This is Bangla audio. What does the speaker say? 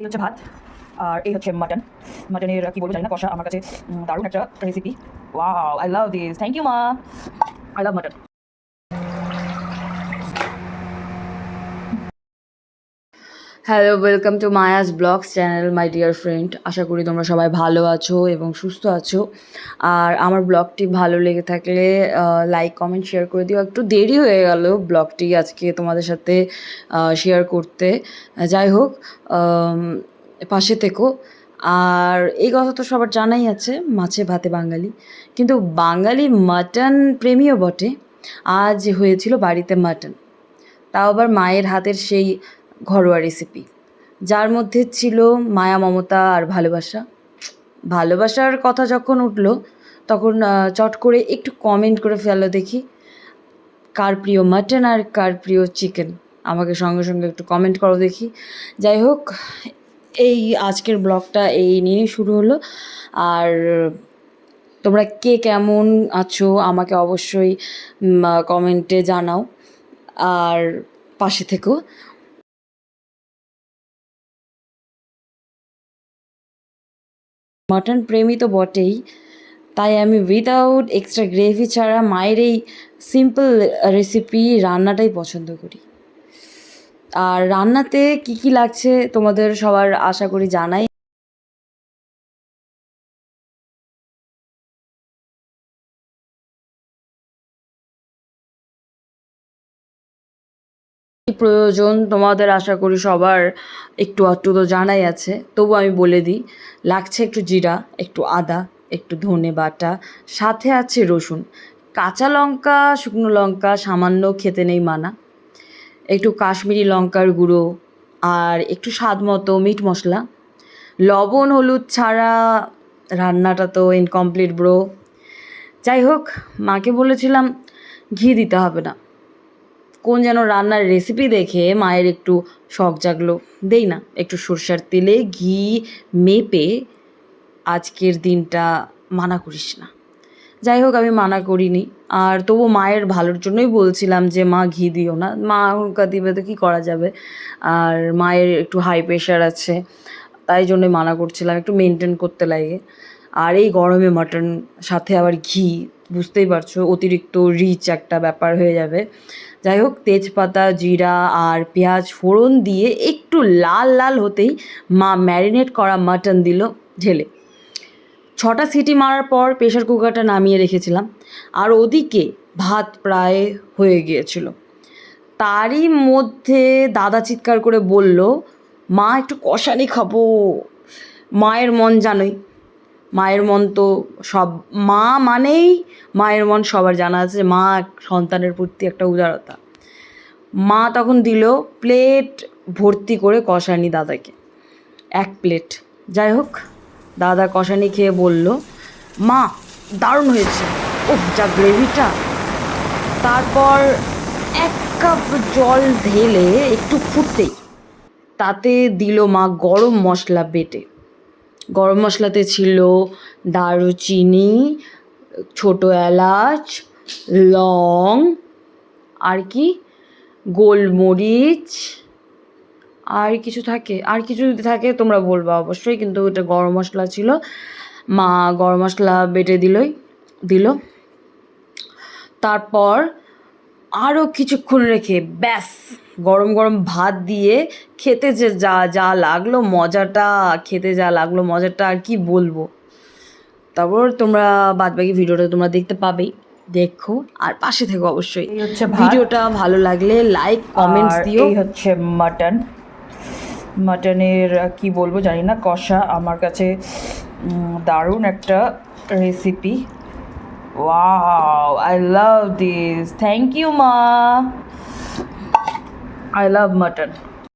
এই হচ্ছে ভাত, আর এই হচ্ছে মাটন মাটনের কি বলব জানি না, কষা। আমার কাছে দারুণ একটা recipe wow I love this thank you মা। I love mutton hello welcome to Maya's blogs channel my dear friend আশা করি তোমরা সবাই ভালো আছো এবং সুস্থ আছো। আর আমার ব্লগটি ভালো লেগে থাকলে লাইক কমেন্ট শেয়ার করে দিও। একটু দেরি হয়ে গেল ব্লগটি আজকে তোমাদের সাথে শেয়ার করতে। যাই হোক পাশে থেকো। আর এই কথা তো সবার জানাই আছে, মাছে ভাতে বাঙালি। কিন্তু বাঙালি মাটন প্রেমীও বটে। আজ হয়েছিল বাড়িতে মাটন। তাও আবার মায়ের হাতের সেই ঘরোয়া রেসিপি যার মধ্যে ছিল মায়া, মমতা আর ভালোবাসা। ভালোবাসার কথা যখন উঠল, তখন চট করে একটু কমেন্ট করে ফেলো দেখি, কার প্রিয় মাটন আর কার প্রিয় চিকেন আমাকে সঙ্গে সঙ্গে একটু কমেন্ট করো দেখি। যাই হোক, এই আজকের ব্লগটা এই নিয়েই শুরু হলো। আর তোমরা কে কেমন আছো আমাকে অবশ্যই কমেন্টে জানাও। আর পাশে থেকো। মাটন প্রেমী তো বটেই। তাই আমি উইদাউট এক্সট্রা গ্রেভি ছাড়া মায়ের এই সিম্পল রেসিপি রান্নাটাই পছন্দ করি। আর রান্নাতে কী কী লাগছে তোমাদের সবার আশা করি জানাই। প্রয়োজন তোমাদের আশা করি সবার একটু আধটু তো জানাই আছে। তবু আমি বলে দিই, লাগছে একটু জিরা, একটু আদা, একটু ধনে বাটা, সাথে আছে রসুন। কাঁচা লঙ্কা, শুকনো লঙ্কা, সামান্য খেতে নেই মানা। একটু কাশ্মীরি লঙ্কার গুঁড়ো আর একটু স্বাদ মতো মিট মশলা। লবণ, হলুদ ছাড়া রান্নাটা তো ইনকমপ্লিট ব্রো যাই হোক, মাকে বলেছিলাম, ঘি দিতে হবে না। কোন যেন রান্নার রেসিপি দেখে মায়ের একটু শখ জাগলো। দেই না, একটু সরষার তেলে ঘি মেপে আজকের দিনটা মানা করিস না। যাই হোক, আমি মানা করিনি। আর তবু মায়ের ভালোর জন্যই বলছিলাম যে, মা, ঘি দিও না। মা এখনকার দিবে তো কী করা যাবে? আর মায়ের একটু হাই প্রেশার আছে, তাই জন্যই মানা করছিলাম, একটু মেনটেন করতে লাগে। আর এই গরমে মাটন, সাথে আবার ঘি, বুঝতেই পারছ, অতিরিক্ত রিচ একটা ব্যাপার হয়ে যাবে। যাই হোক, তেজপাতা, জিরা আর পেঁয়াজ ফোড়ন দিয়ে একটু লাল লাল হতেই মা ম্যারিনেট করা মাটন দিল ঢেলে। ছটা সিটি মারার পর প্রেশার কুকারটা নামিয়ে রেখেছিলাম। আর ওদিকে ভাত প্রায় হয়ে গিয়েছিল। তারই মধ্যে দাদা চিৎকার করে বলল, মা, একটু কষানি খাব। মায়ের মন জানোই মায়ের মন তো সব, মা মানেই মায়ের মন সবার জানা আছে মা সন্তানের প্রতি একটা উদারতা। মা তখন দিল প্লেট ভর্তি করে কষানি দাদাকে, এক প্লেট। যাই হোক, দাদা কষানি খেয়ে বলল, মা, দারুণ হয়েছে। ও যা গ্রেভিটা। তারপর এক কাপ জল ঢেলে একটু ফুটতেই তাতে দিল মা গরম মশলা বেটে। গরম মশলাতে ছিল দারুচিনি, ছোটো এলাচ, লং, আর কি? গোলমরিচ, আর কিছু থাকে, আর কিছু যদি থাকে তোমরা বলবা অবশ্যই, কিন্তু এটা গরম মশলা ছিল। মা গরম মশলা বেটে দিলই, দিল। তারপর আরও কিছুক্ষণ রেখে ব্যাস। গরম গরম ভাত দিয়ে খেতে যে যা যা লাগল মজাটা খেতে যা লাগল মজাটা আর কি বলব? তারপর তোমরা বাদবাকি ভিডিওটা তোমরা দেখতে পাবেই। দেখো আর পাশে থেকো অবশ্যই। হচ্ছে ভিডিওটা ভালো লাগলে লাইক কমেন্টস দিও। এই হচ্ছে মাটন। মাটনের কি বলব জানি না কষা। আমার কাছে দারুণ একটা recipe wow I love this thank you মা। I love mutton